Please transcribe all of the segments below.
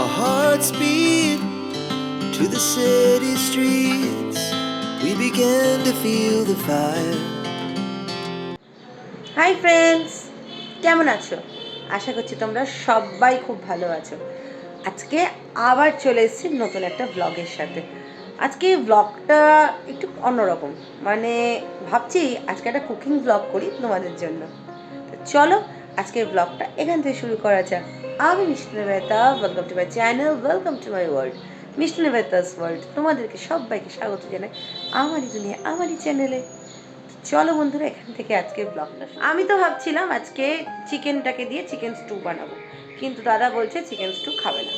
Our hearts beat to the city streets. We began to feel the fire. Hi friends কেমন আছো? আশা করছি তোমরা সবাই খুব ভালো আছো। আজকে আবার চলে এসেছি নতুন একটা ব্লগের সাথে। আজকে ব্লগটা একটু অন্যরকম। মানে ভাবছি আজকে একটা কুকিং ব্লগ করি তোমাদের জন্য। চলো আজকের ব্লগটা এখান থেকে শুরু করা যাক। আমি নেবেতা welcome to my channel welcome to my world নেবেতাস world তোমাদেরকে সবাইকে স্বাগত জানাই আমারই দুনিয়া, আমারই চ্যানেলে চলো বন্ধুরা, এখান থেকে আজকে ব্লগটা আমি তো ভাবছিলাম আজকে চিকেনটাকে দিয়ে চিকেন স্টু বানাবো, কিন্তু দাদা বলছে চিকেন স্টু খাবে না।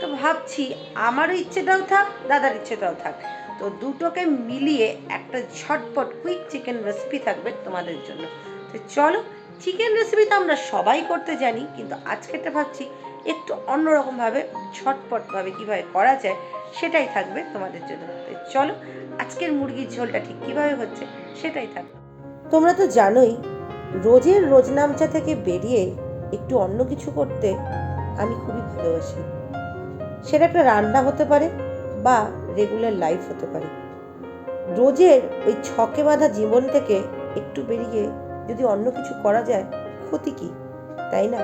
তো ভাবছি আমারও ইচ্ছেটাও থাক, দাদার ইচ্ছেটাও থাক। তো দুটোকে মিলিয়ে একটা ঝটপট কুইক চিকেন রেসিপি থাকবে তোমাদের জন্য। তো চলো চিকেন রেসিপি তো আমরা সবাই করতে জানি, কিন্তু আজকেরটা ভাবছি একটু অন্যরকমভাবে, ঝটপটভাবে কীভাবে করা যায় সেটাই থাকবে তোমাদের জন্য। চলো, আজকের মুরগির ঝোলটা ঠিক কীভাবে হচ্ছে সেটাই থাকবে তোমরা তো জানোই, রোজের রোজনামচা থেকে বেরিয়ে একটু অন্য কিছু করতে আমি খুবই ভালোবাসি। সেটা একটা রান্না হতে পারে বা রেগুলার লাইফ হতে পারে। রোজের ওই ছকে বাঁধা জীবন থেকে একটু বেরিয়ে যদি অন্য কিছু করা যায়, ক্ষতি কি? তাই না?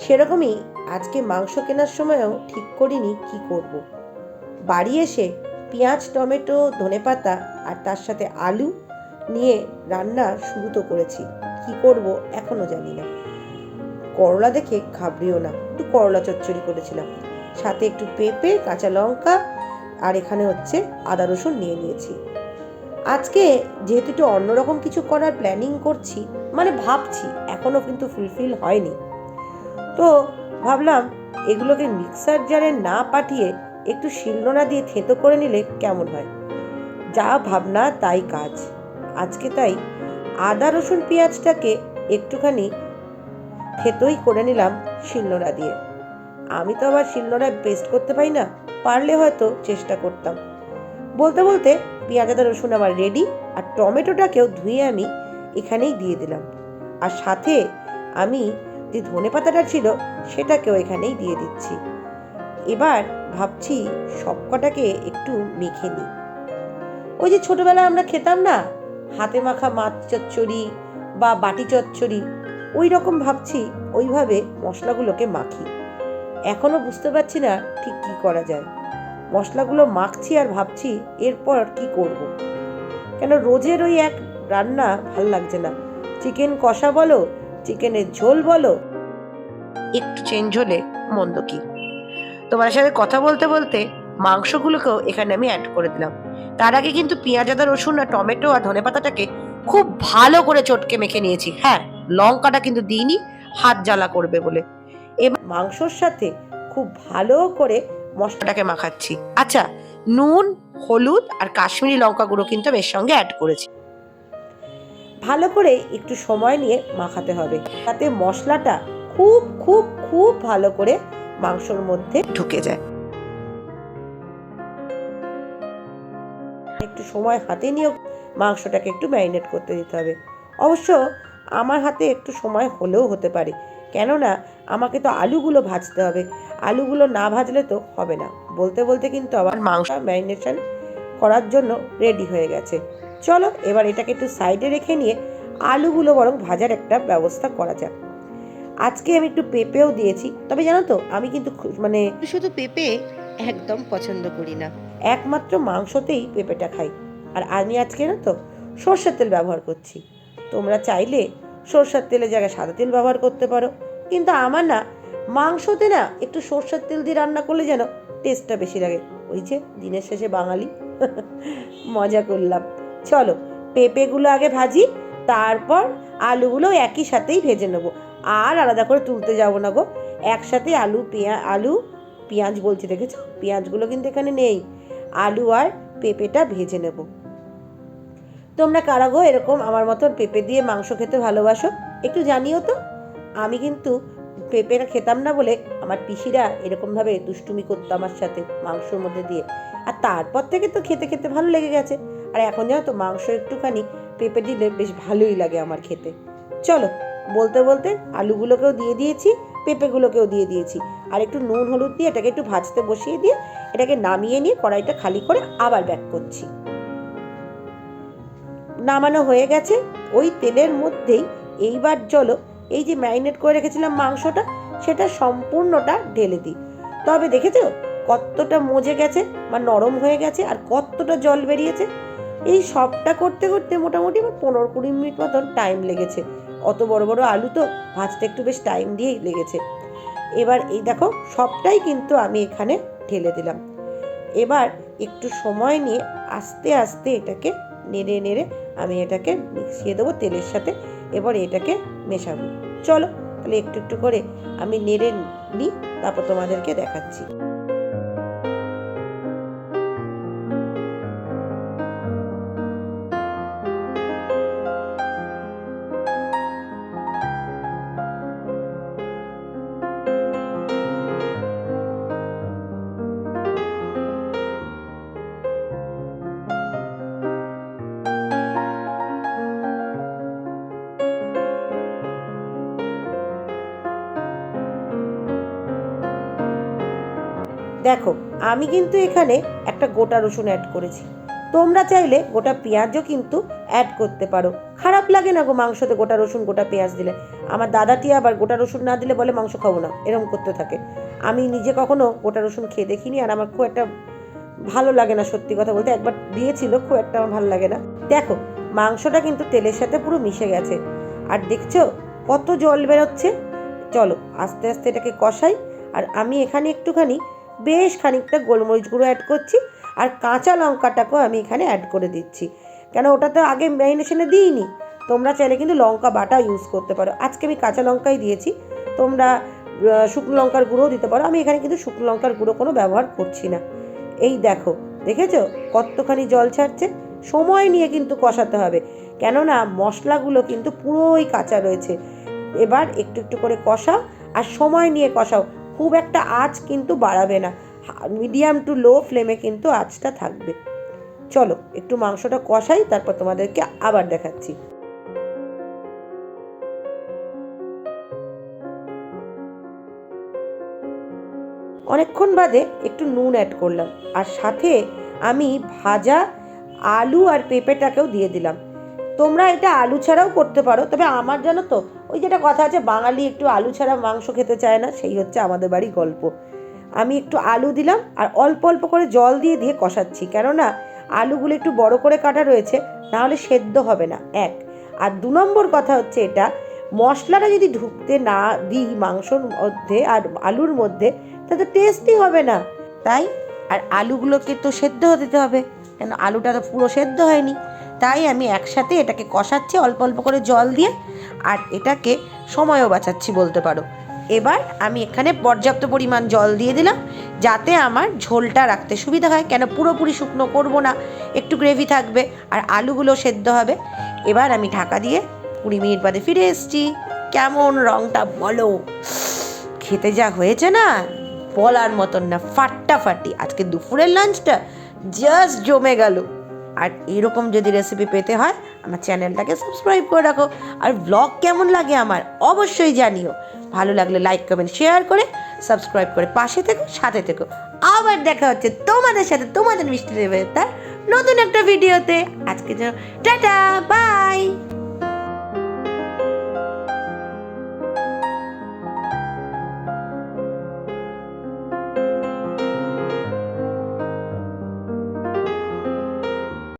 সেরকমই আজকে মাংস কেনার সময়ও ঠিক করিনি কি করব। বাড়ি এসে পেঁয়াজ, টমেটো ধনেপাতা আর তার সাথে আলু নিয়ে রান্না শুরু তো করেছি। কি করব এখনও জানি না। করলা দেখে ঘাবড়িও না। একটু করলা চচ্চড়ি করেছিলাম। সাথে একটু পেঁপে, কাঁচা লঙ্কা আর এখানে হচ্ছে আদা রসুন নিয়ে নিয়েছি। আজকে যেহেতু একটু অন্যরকম কিছু করার প্ল্যানিং করছি মানে ভাবছি এখনও কিন্তু ফুলফিল হয়নি। তো ভাবলাম এগুলোকে মিক্সার জারে না পাঠিয়ে একটু শিলনোড়া দিয়ে থেতো করে নিলে কেমন হয়? যা ভাবনা, তাই কাজ। আজকে তাই আদা, রসুন, পেঁয়াজটাকে একটুখানি থেতোই করে নিলাম শিলনোড়া দিয়ে। আমি তো আবার শিলনোড়ায় পেস্ট করতে পারি না, পারলে হয়তো চেষ্টা করতাম। বলতে বলতে পেঁয়াজ রসুন আমার রেডি আর টমেটোটাকেও ধুয়ে আমি এখানেই দিয়ে দিলাম। আর সাথে আমি যে ধনে পাতাটা ছিল, সেটাকেও এখানেই দিয়ে দিচ্ছি। এবার ভাবছি সবকটাকে একটু মেখে নিই। ওই যে ছোটবেলায় আমরা খেতাম না, হাতে মাখা মাছ চচ্চড়ি বা বাটি চচ্চড়ি, ওই রকম ভাবছি, ওইভাবে মশলাগুলোকে মাখি। এখনও বুঝতে পারছি না ঠিক কী করা যায়। মশলাগুলো মাখছি আর ভাবছি এরপর কি করব। কেন রোজের ওই এক রান্না ভালো লাগছে না? চিকেন কষা বলো, চিকেনের ঝোল বলো। একটু চেঞ্জ হলে মন্দ কি? তোমার সাথে কথা বলতে বলতে মাংসগুলোকেও এখানে আমি অ্যাড করে দিলাম। তার আগে কিন্তু পেঁয়াজ আদা রসুন আর টমেটো আর ধনেপাতাটাকে খুব ভালো করে চটকে মেখে নিয়েছি। হ্যাঁ লঙ্কাটা কিন্তু দিইনি, হাত জ্বালা করবে বলে। এবার মাংসর সাথে খুব ভালো করে মশলাটাকে মাখাচ্ছি। আচ্ছা নুন, হলুদ আর কাশ্মীরি লঙ্কা গুঁড়ো কিন্তু আমি এর সঙ্গে অ্যাড করেছি। ভালো করে একটু সময় নিয়ে মাখাতে হবে। তাতে মশলাটা খুব খুব খুব ভালো করে মাংসর মধ্যে ঢুকে যায়। একটু সময় হাতে নিয়েও মাংসটাকে একটু ম্যারিনেট করতে দিতে হবে। অবশ্য আমার হাতে একটু সময় হলেও হতে পারে। কেননা আমাকে তো আলুগুলো ভাজতে হবে। আলুগুলো না ভাজলে তো হবে না। বলতে বলতে কিন্তু আমার মাংস ম্যারিনেশন করার জন্য রেডি হয়ে গেছে। চলো এবার এটাকে একটু সাইডে রেখে নিয়ে আলুগুলো বরং ভাজার একটা ব্যবস্থা করা যাক। আজকে আমি একটু পেঁপেও দিয়েছি। তবে জানো তো আমি কিন্তু মানে শুধু পেঁপে একদম পছন্দ করি না। একমাত্র মাংসতেই পেঁপেটা খাই। আর আমি আজকে না তো সর্ষের তেল ব্যবহার করছি। তোমরা চাইলে সর্ষের তেলের জায়গায় সাদা তেল ব্যবহার করতে পারো। কিন্তু আমার না, মাংসতে না একটু সর্ষের তেল দিয়ে রান্না করলে যেন টেস্টটা বেশি লাগে। ওই যে দিনের শেষে বাঙালি। মজা করলাম। চলো, পেঁপেগুলো আগে ভাজি, তারপর আলুগুলো একই সাথেই ভেজে নেব। আর আলাদা করে তুলতে যাব না গো। একসাথে আলু, পেঁয়া, আলু, পেঁয়াজ বলছি, দেখেছ? পেঁয়াজগুলো কিন্তু এখানে নেই। আলু আর পেঁপেটা ভেজে নেব। তোমরা কারা গো? এরকম আমার মতন পেঁপে দিয়ে মাংস খেতে ভালোবাসো? একটু জানিও তো। আমি কিন্তু পেঁপেটা খেতাম না বলে আমার পিসিরা এরকমভাবে দুষ্টুমি করতো আমার সাথে মাংসর মধ্যে দিয়ে। আর তারপর থেকে তো খেতে খেতে ভালো লেগে গেছে। আর এখন জানো তো মাংস একটুখানি পেঁপে দিলে বেশ ভালোই লাগে আমার খেতে। চলো, বলতে বলতে আলুগুলোকেও দিয়ে দিয়েছি, পেঁপেগুলোকেও দিয়ে দিয়েছি। আর একটু নুন, হলুদ দিয়ে এটাকে একটু ভাজতে বসিয়ে দিয়ে এটাকে নামিয়ে নিয়ে কড়াইটা খালি করে আবার ব্যাক করছি। নামানো হয়ে গেছে। ওই তেলের মধ্যেই এইবার চলো, এই যে ম্যারিনেট করে রেখেছিলাম মাংসটা, সেটা সম্পূর্ণটা ঢেলে দিই। তবে দেখেছ, কতটা মজে গেছে, বা নরম হয়ে গেছে, আর কতটা জল বেরিয়েছে। এই সবটা করতে করতে মোটামুটি আমার পনেরো কুড়ি মিনিট মতন টাইম লেগেছে। অত বড় বড় আলু তো ভাজতে একটু বেশ টাইম দিয়েই লেগেছে। এবার এই দেখো, সবটাই কিন্তু আমি এখানে ঢেলে দিলাম। এবার একটু সময় নিয়ে আস্তে আস্তে এটাকে নেড়ে নেড়ে আমি এটাকে মিশিয়ে দেবো তেলের সাথে। এবার এটাকে মেশাবো। চলো, তাহলে একটু একটু করে আমি নেড়ে নিই তারপর তোমাদেরকে দেখাচ্ছি। দেখো, আমি কিন্তু এখানে একটা গোটা রসুন অ্যাড করেছি। তোমরা চাইলে গোটা পেঁয়াজও কিন্তু অ্যাড করতে পারো। খারাপ লাগে না গো মাংসতে গোটা রসুন, গোটা পেঁয়াজ দিলে। আমার দাদাটি আবার গোটা রসুন না দিলে বলে মাংস খাব না এরকম করতে থাকে। আমি নিজে কখনো গোটা রসুন খেয়ে দেখিনি আর আমার খুব একটা ভালো লাগে না সত্যি কথা বলতে। একবার দিয়েছিল, খুব একটা আমার ভালো লাগে না। দেখো, মাংসটা কিন্তু তেলের সাথে পুরো মিশে গেছে। আর দেখছ, কত জল বেরোচ্ছে? চলো, আস্তে আস্তে এটাকে কষাই। আর আমি এখানে একটুখানি বেশ খানিকটা গোলমরিচ গুঁড়ো অ্যাড করছি আর কাঁচা লঙ্কাটাকেও আমি এখানে অ্যাড করে দিচ্ছি। কেন ওটা তো আগে ম্যারিনেশনে দিইনি। তোমরা চাইলে কিন্তু লঙ্কা বাটা ইউজ করতে পারো। আজকে আমি কাঁচা লঙ্কাই দিয়েছি। তোমরা শুকনো লঙ্কার গুঁড়োও দিতে পারো। আমি এখানে কিন্তু শুকনো লঙ্কার গুঁড়ো কোনো ব্যবহার করছি না। এই দেখো, দেখেছ? কতখানি জল ছাড়ছে। সময় নিয়ে কিন্তু কষাতে হবে। কেননা মশলাগুলো কিন্তু পুরোই কাঁচা রয়েছে। এবার একটু একটু করে কষাও আর সময় নিয়ে কষাও। খুব একটা আঁচ কিন্তু বাড়াবে না। মিডিয়াম টু লো ফ্লেমে কিন্তু আঁচটা থাকবে। চলো, একটু মাংসটা কষাই, তারপর তোমাদেরকে আবার দেখাচ্ছি। অনেকক্ষণ বাদে একটু নুন অ্যাড করলাম। আর সাথে আমি ভাজা আলু আর পেঁপেটাকেও দিয়ে দিলাম। তোমরা এটা আলু ছাড়াও করতে পারো, তবে আমার জানো তো, ওই যেটা কথা আছে, বাঙালি একটু আলু ছাড়া মাংস খেতে চায় না, সেই হচ্ছে আমাদের বাড়ি গল্প। আমি একটু আলু দিলাম, আর অল্প অল্প করে জল দিয়ে দিয়ে কষাচ্ছি, কেননা আলুগুলো একটু বড় করে কাটা রয়েছে নাহলে সেদ্ধ হবে না, এক। আর দু নম্বর কথা হচ্ছে এটা, মশলাটা যদি ঢুকতে না দিই মাংসর মধ্যে, আর আলুর মধ্যে তাতে টেস্টই হবে না। তাই, আর আলুগুলোকে তো সেদ্ধ দিতে হবে, কেন আলুটা তো পুরো সেদ্ধ হয়নি। তাই আমি একসাথে এটাকে কষাচ্ছি, অল্প অল্প করে জল দিয়ে, আর এটাকে সময়ও বাঁচাচ্ছি বলতে পারো। এবার আমি এখানে পর্যাপ্ত পরিমাণ জল দিয়ে দিলাম, যাতে আমার ঝোলটা রাখতে সুবিধা হয়। কেন পুরোপুরি শুকনো করব না, একটু গ্রেভি থাকবে, আর আলুগুলো সেদ্ধ হবে। এবার আমি ঢাকা দিয়ে কুড়ি মিনিট বাদে ফিরে এসেছি। কেমন রংটা বলো? খেতে যা হয়েছে না, বলার মতন না ফাটাফাটি আজকে দুপুরের লাঞ্চটা জাস্ট জমে গেল। আর এরকম যদি রেসিপি পেতে হয়, আমার চ্যানেলটাকে সাবস্ক্রাইব করে রাখো। আর ব্লগ কেমন লাগে আমার অবশ্যই জানিও। ভালো লাগলে লাইক কমেন্ট শেয়ার করে সাবস্ক্রাইব করে পাশে থেকো, সাথে থেকো। আবার দেখা হচ্ছে তোমাদের সাথে তোমাদের মিষ্টি দেবে তার নতুন একটা ভিডিওতে আজকে টাটা বাই